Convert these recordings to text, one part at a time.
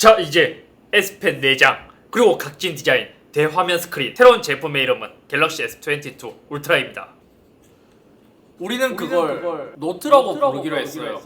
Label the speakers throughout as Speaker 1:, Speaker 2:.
Speaker 1: 자 이제 S펜 4장 그리고 각진 디자인 대화면 스크린 새로운 제품의 이름은 갤럭시 S22 울트라입니다. 우리는 그걸, 노트라고, 부르기로 했어요.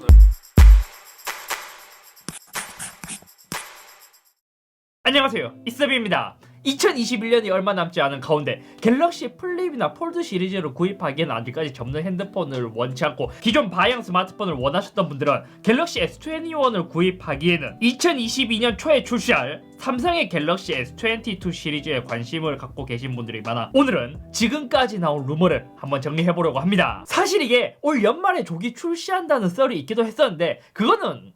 Speaker 1: 안녕하세요. 이스비입니다 2021년이 얼마 남지 않은 가운데 갤럭시 플립이나 폴드 시리즈를 구입하기에는 아직까지 접는 핸드폰을 원치 않고 기존 바이형 스마트폰을 원하셨던 분들은 갤럭시 S21을 구입하기에는 2022년 초에 출시할 삼성의 갤럭시 S22 시리즈에 관심을 갖고 계신 분들이 많아 오늘은 지금까지 나온 루머를 한번 정리해보려고 합니다. 사실 이게 올 연말에 조기 출시한다는 썰이 있기도 했었는데 그거는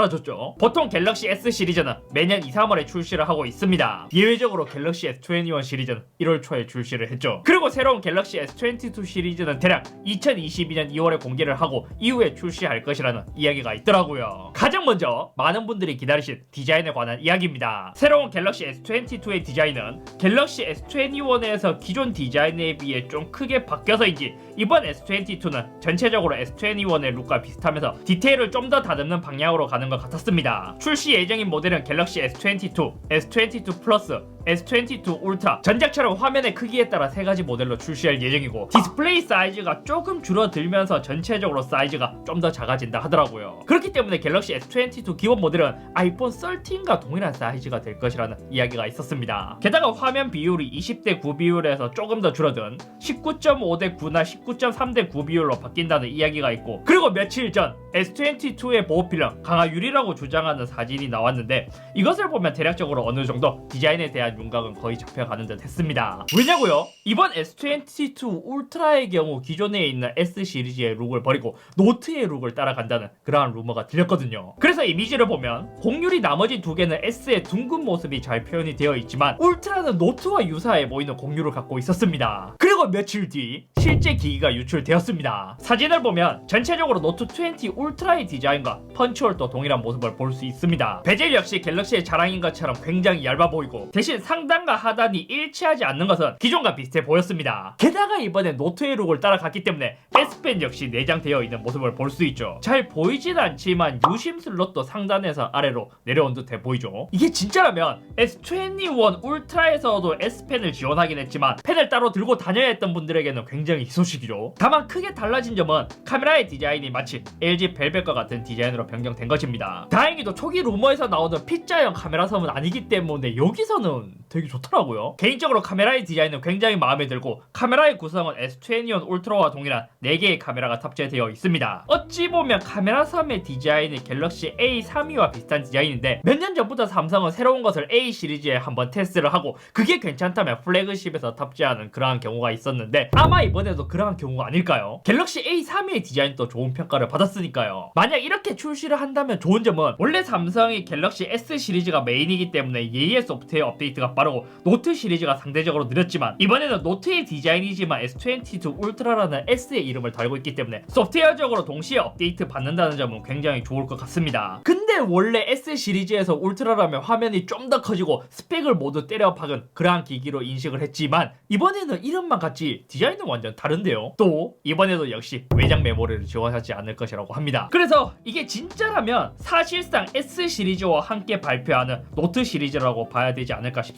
Speaker 1: 사라졌죠. 보통 갤럭시 S 시리즈는 매년 2, 3월에 출시를 하고 있습니다. 예외적으로 갤럭시 S21 시리즈는 1월 초에 출시를 했죠. 그리고 새로운 갤럭시 S22 시리즈는 대략 2022년 2월에 공개를 하고 이후에 출시할 것이라는 이야기가 있더라고요. 가장 먼저 많은 분들이 기다리신 디자인에 관한 이야기입니다. 새로운 갤럭시 S22의 디자인은 갤럭시 S21에서 기존 디자인에 비해 좀 크게 바뀌어서인지 이번 S22는 전체적으로 S21의 룩과 비슷하면서 디테일을 좀 더 다듬는 방향으로 가는 것 같았습니다. 출시 예정인 모델은 갤럭시 S22, S22 플러스, S22 울트라 전작처럼 화면의 크기에 따라 세 가지 모델로 출시할 예정이고 디스플레이 사이즈가 조금 줄어들면서 전체적으로 사이즈가 좀 더 작아진다 하더라고요. 그렇기 때문에 갤럭시 S22 기본 모델은 아이폰 13과 동일한 사이즈가 될 것이라는 이야기가 있었습니다. 게다가 화면 비율이 20대 9 비율에서 조금 더 줄어든 19.5대 9나 19.3대 9 비율로 바뀐다는 이야기가 있고 그리고 며칠 전 S22의 보호필름 강화 유리라고 주장하는 사진이 나왔는데 이것을 보면 대략적으로 어느 정도 디자인에 대한 윤곽은 거의 잡혀가는 듯 했습니다. 왜냐고요? 이번 S22 울트라의 경우 기존에 있는 S 시리즈의 룩을 버리고 노트의 룩을 따라간다는 그러한 루머가 들렸거든요. 그래서 이미지를 보면 공률이 나머지 두 개는 S의 둥근 모습이 잘 표현이 되어 있지만 울트라는 노트와 유사해 보이는 공률을 갖고 있었습니다. 그리고 며칠 뒤 실제 기기가 유출되었습니다. 사진을 보면 전체적으로 노트 20 울트라의 디자인과 펀치홀도 동일한 모습을 볼 수 있습니다. 베젤 역시 갤럭시의 자랑인 것처럼 굉장히 얇아 보이고 대신 상단과 하단이 일치하지 않는 것은 기존과 비슷해 보였습니다. 게다가 이번에 노트의 룩을 따라갔기 때문에 S펜 역시 내장되어 있는 모습을 볼 수 있죠. 잘 보이진 않지만 유심 슬롯도 상단에서 아래로 내려온 듯해 보이죠. 이게 진짜라면 S21 울트라에서도 S펜을 지원하긴 했지만 펜을 따로 들고 다녀야 했던 분들에게는 굉장히 희소식이죠. 다만 크게 달라진 점은 카메라의 디자인이 마치 LG 벨벳과 같은 디자인으로 변경된 것입니다. 다행히도 초기 루머에서 나오는 피자형 카메라 섬은 아니기 때문에 여기서는 되게 좋더라고요. 개인적으로 카메라의 디자인은 굉장히 마음에 들고 카메라의 구성은 S21 울트라와 동일한 4개의 카메라가 탑재되어 있습니다. 어찌 보면 카메라 섬의 디자인이 갤럭시 A32와 비슷한 디자인인데 몇 년 전부터 삼성은 새로운 것을 A 시리즈에 한번 테스트를 하고 그게 괜찮다면 플래그십에서 탑재하는 그러한 경우가 있었는데 아마 이번에도 그러한 경우가 아닐까요? 갤럭시 A32의 디자인도 좋은 평가를 받았으니까요. 만약 이렇게 출시를 한다면 좋은 점은 원래 삼성이 갤럭시 S 시리즈가 메인이기 때문에 예의 소프트웨어 업데이트 가 빠르고 노트 시리즈가 상대적으로 느렸지만 이번에는 노트의 디자인이지만 S22 울트라라는 S의 이름을 달고 있기 때문에 소프트웨어적으로 동시에 업데이트 받는다는 점은 굉장히 좋을 것 같습니다. 근데 원래 S 시리즈에서 울트라라면 화면이 좀 더 커지고 스펙을 모두 때려 박은 그러한 기기로 인식을 했지만 이번에는 이름만 같지 디자인은 완전 다른데요. 또 이번에도 역시 외장 메모리를 지원하지 않을 것이라고 합니다. 그래서 이게 진짜라면 사실상 S 시리즈와 함께 발표하는 노트 시리즈라고 봐야 되지 않을까 싶습니다.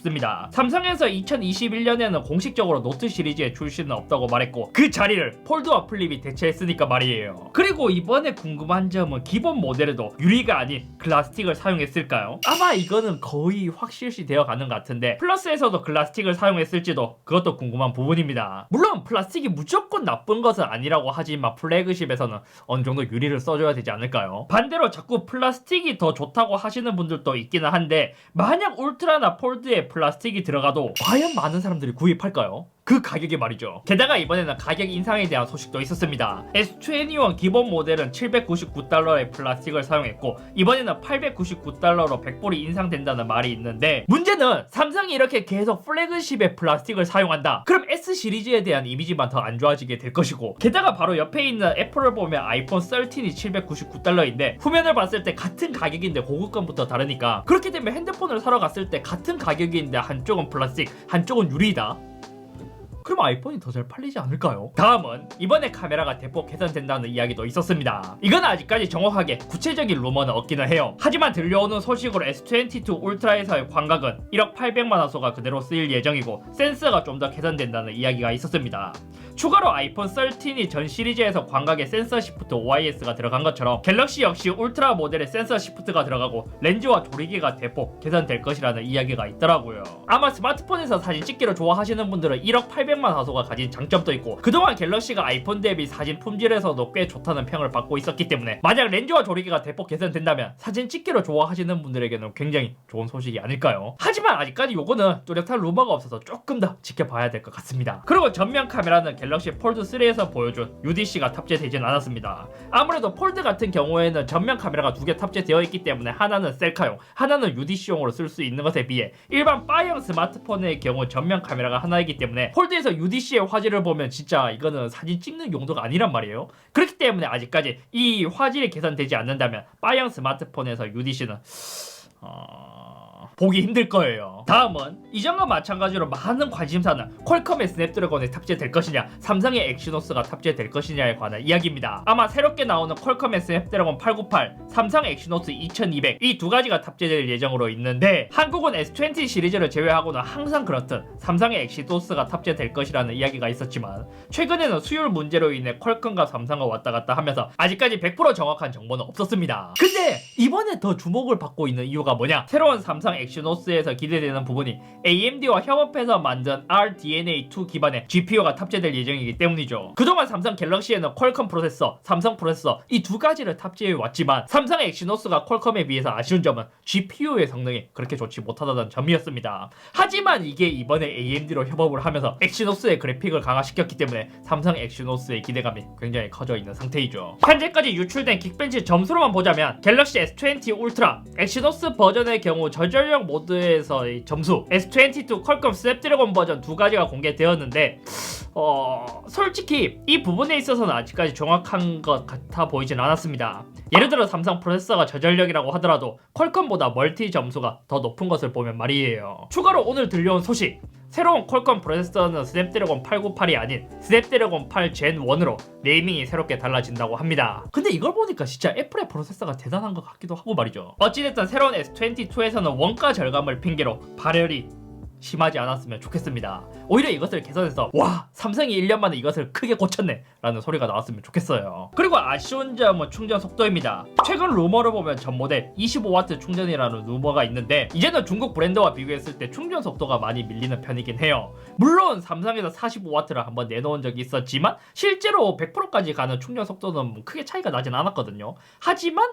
Speaker 1: 삼성에서 2021년에는 공식적으로 노트 시리즈의 출시는 없다고 말했고 그 자리를 폴드와 플립이 대체했으니까 말이에요. 그리고 이번에 궁금한 점은 기본 모델에도 유리가 아닌 글라스틱을 사용했을까요? 아마 이거는 거의 확실시 되어 가는 것 같은데 플러스에서도 글라스틱을 사용했을지도 그것도 궁금한 부분입니다. 물론 플라스틱이 무조건 나쁜 것은 아니라고 하지만 플래그십에서는 어느 정도 유리를 써줘야 되지 않을까요? 반대로 자꾸 플라스틱이 더 좋다고 하시는 분들도 있기는 한데 만약 울트라나 폴드에 플라스틱이 들어가도 과연 많은 사람들이 구입할까요? 그 가격에 말이죠. 게다가 이번에는 가격 인상에 대한 소식도 있었습니다. S21 기본 모델은 799달러의 플라스틱을 사용했고 이번에는 899달러로 100불이 인상된다는 말이 있는데 문제는 삼성이 이렇게 계속 플래그십에 플라스틱을 사용한다. 그럼 S 시리즈에 대한 이미지만 더 안 좋아지게 될 것이고 게다가 바로 옆에 있는 애플을 보면 아이폰 13이 799달러인데 후면을 봤을 때 같은 가격인데 고급감부터 다르니까 그렇게 되면 핸드폰을 사러 갔을 때 같은 가격인데 한쪽은 플라스틱 한쪽은 유리다. 그럼 아이폰이 더 잘 팔리지 않을까요? 다음은 이번에 카메라가 대폭 개선된다는 이야기도 있었습니다. 이건 아직까지 정확하게 구체적인 루머는 없기는 해요. 하지만 들려오는 소식으로 S22 울트라에서의 광각은 1억 800만 화소가 그대로 쓰일 예정이고 센서가 좀 더 개선된다는 이야기가 있었습니다. 추가로 아이폰 13이 전 시리즈에서 광각에 센서 시프트 OIS가 들어간 것처럼 갤럭시 역시 울트라 모델에 센서 시프트가 들어가고 렌즈와 조리개가 대폭 개선될 것이라는 이야기가 있더라고요. 아마 스마트폰에서 사진 찍기를 좋아하시는 분들은 1억 800만 화소가 가진 장점도 있고 그동안 갤럭시가 아이폰 대비 사진 품질에서도 꽤 좋다는 평을 받고 있었기 때문에 만약 렌즈와 조리개가 대폭 개선된다면 사진 찍기를 좋아하시는 분들에게는 굉장히 좋은 소식이 아닐까요? 하지만 아직까지 요거는 뚜렷한 루머가 없어서 조금 더 지켜봐야 될 것 같습니다. 그리고 전면 카메라는 갤럭시 폴드 3에서 보여준 UDC가 탑재되진 않았습니다. 아무래도 폴드 같은 경우에는 전면 카메라가 두 개 탑재되어 있기 때문에 하나는 셀카용, 하나는 UDC용으로 쓸 수 있는 것에 비해 일반 바이형 스마트폰의 경우 전면 카메라가 하나이기 때문에 폴드 에서 UDC의 화질을 보면 진짜 이거는 사진 찍는 용도가 아니란 말이에요. 그렇기 때문에 아직까지 이 화질이 개선되지 않는다면 바이형 스마트폰에서 UDC는 어... 보기 힘들 거예요. 다음은 이전과 마찬가지로 많은 관심사는 퀄컴의 스냅드래곤에 탑재될 것이냐, 삼성의 엑시노스가 탑재될 것이냐에 관한 이야기입니다. 아마 새롭게 나오는 퀄컴의 스냅드래곤 898, 삼성 엑시노스 2200 이 두 가지가 탑재될 예정으로 있는데 한국은 S20 시리즈를 제외하고는 항상 그렇듯 삼성의 엑시노스가 탑재될 것이라는 이야기가 있었지만 최근에는 수율 문제로 인해 퀄컴과 삼성과 왔다 갔다 하면서 아직까지 100% 정확한 정보는 없었습니다. 근데 이번에 더 주목을 받고 있는 이유가 뭐냐? 새로운 삼성 엑시 노스에서 기대되는 부분이 AMD와 협업해서 만든 RDNA2 기반의 GPU가 탑재될 예정이기 때문이죠. 그동안 삼성 갤럭시에는 퀄컴 프로세서, 삼성 프로세서 이 두 가지를 탑재해 왔지만 삼성 엑시노스가 퀄컴에 비해서 아쉬운 점은 GPU의 성능이 그렇게 좋지 못하다는 점이었습니다. 하지만 이게 이번에 AMD로 협업을 하면서 엑시노스의 그래픽을 강화시켰기 때문에 삼성 엑시노스의 기대감이 굉장히 커져 있는 상태이죠. 현재까지 유출된 긱벤치 점수로만 보자면 갤럭시 S20 울트라, 엑시노스 버전의 경우 저전력 모드에서의 점수, S22 퀄컴 스냅드래곤 버전 두 가지가 공개되었는데 어 솔직히 이 부분에 있어서는 아직까지 정확한 것 같아 보이진 않았습니다. 예를 들어 삼성 프로세서가 저전력이라고 하더라도 퀄컴보다 멀티 점수가 더 높은 것을 보면 말이에요. 추가로 오늘 들려온 소식. 새로운 퀄컴 프로세서는 스냅드래곤 898이 아닌 스냅드래곤 8 젠 1으로 네이밍이 새롭게 달라진다고 합니다. 근데 이걸 보니까 진짜 애플의 프로세서가 대단한 것 같기도 하고 말이죠. 어찌됐든 새로운 S22에서는 원가 절감을 핑계로 발열이 심하지 않았으면 좋겠습니다. 오히려 이것을 개선해서 와 삼성이 1년 만에 이것을 크게 고쳤네 라는 소리가 나왔으면 좋겠어요. 그리고 아쉬운 점은 충전 속도입니다. 최근 루머를 보면 전 모델 25W 충전이라는 루머가 있는데 이제는 중국 브랜드와 비교했을 때 충전 속도가 많이 밀리는 편이긴 해요. 물론 삼성에서 45W를 한번 내놓은 적이 있었지만 실제로 100%까지 가는 충전 속도는 크게 차이가 나진 않았거든요. 하지만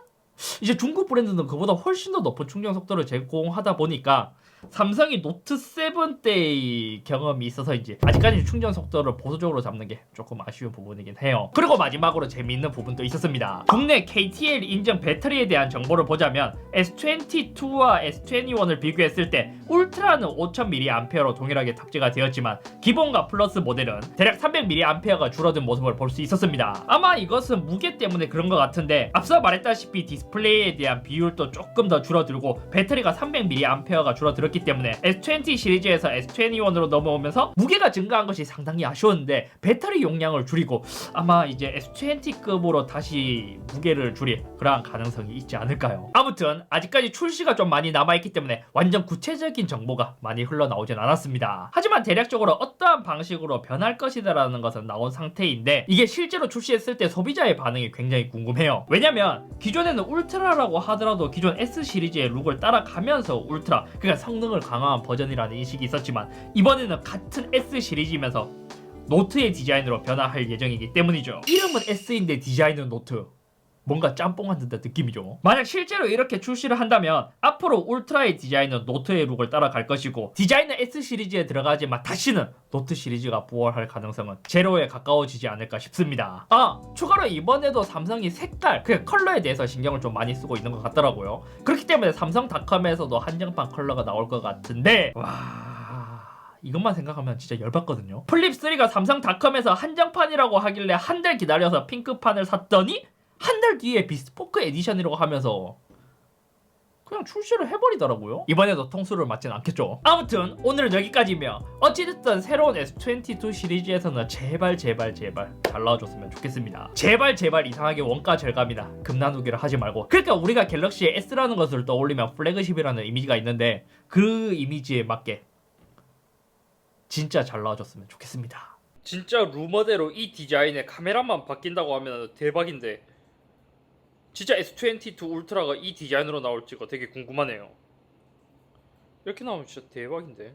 Speaker 1: 이제 중국 브랜드는 그보다 훨씬 더 높은 충전 속도를 제공하다 보니까 삼성이 노트 7 때의 경험이 있어서인지 아직까지 충전 속도를 보수적으로 잡는 게 조금 아쉬운 부분이긴 해요. 그리고 마지막으로 재미있는 부분도 있었습니다. 국내 KTL 인증 배터리에 대한 정보를 보자면 S22와 S21을 비교했을 때 울트라는 5000mAh로 동일하게 탑재가 되었지만 기본과 플러스 모델은 대략 300mAh가 줄어든 모습을 볼 수 있었습니다. 아마 이것은 무게 때문에 그런 것 같은데 앞서 말했다시피 디스플레이에 대한 비율도 조금 더 줄어들고 배터리가 300mAh가 줄어들었기 때문에 S20 시리즈에서 S21으로 넘어오면서 무게가 증가한 것이 상당히 아쉬웠는데 배터리 용량을 줄이고 아마 이제 S20급으로 다시 무게를 줄일 그러한 가능성이 있지 않을까요? 아무튼 아직까지 출시가 좀 많이 남아있기 때문에 완전 구체적인 정보가 많이 흘러나오진 않았습니다. 하지만 대략적으로 어떠한 방식으로 변할 것이다라는 것은 나온 상태인데 이게 실제로 출시했을 때 소비자의 반응이 굉장히 궁금해요. 왜냐면 기존에는 울트라라고 하더라도 기존 S 시리즈의 룩을 따라가면서 울트라 그러니까 성 능을 강화한 버전이라는 인식이 있었지만 이번에는 같은 S 시리즈이면서 노트의 디자인으로 변화할 예정이기 때문이죠. 이름은 S인데 디자인은 노트. 뭔가 짬뽕한 듯한 느낌이죠. 만약 실제로 이렇게 출시를 한다면 앞으로 울트라의 디자인은 노트의 룩을 따라갈 것이고 디자인은 S 시리즈에 들어가지만 다시는 노트 시리즈가 부활할 가능성은 제로에 가까워지지 않을까 싶습니다. 아 추가로 이번에도 삼성이 색깔 그 컬러에 대해서 신경을 좀 많이 쓰고 있는 것 같더라고요. 그렇기 때문에 삼성닷컴에서도 한정판 컬러가 나올 것 같은데 와. 이것만 생각하면 진짜 열받거든요. 플립3가 삼성닷컴에서 한정판이라고 하길래 한 달 기다려서 핑크판을 샀더니 한 달 뒤에 비스포크 에디션이라고 하면서 그냥 출시를 해버리더라고요. 이번에도 통수를 맞진 않겠죠. 아무튼 오늘은 여기까지며 어찌됐든 새로운 S22 시리즈에서는 제발 제발 제발 잘 나와줬으면 좋겠습니다. 제발 제발 이상하게 원가 절감이나 금 나누기를 하지 말고 그러니까 우리가 갤럭시에 S라는 것을 떠올리면 플래그십이라는 이미지가 있는데 그 이미지에 맞게 진짜 잘 나와줬으면 좋겠습니다. 진짜 루머대로 이 디자인에 카메라만 바뀐다고 하면 대박인데 진짜 S22 울트라가 이 디자인으로 나올지가 되게 궁금하네요. 이렇게 나오면 진짜 대박인데.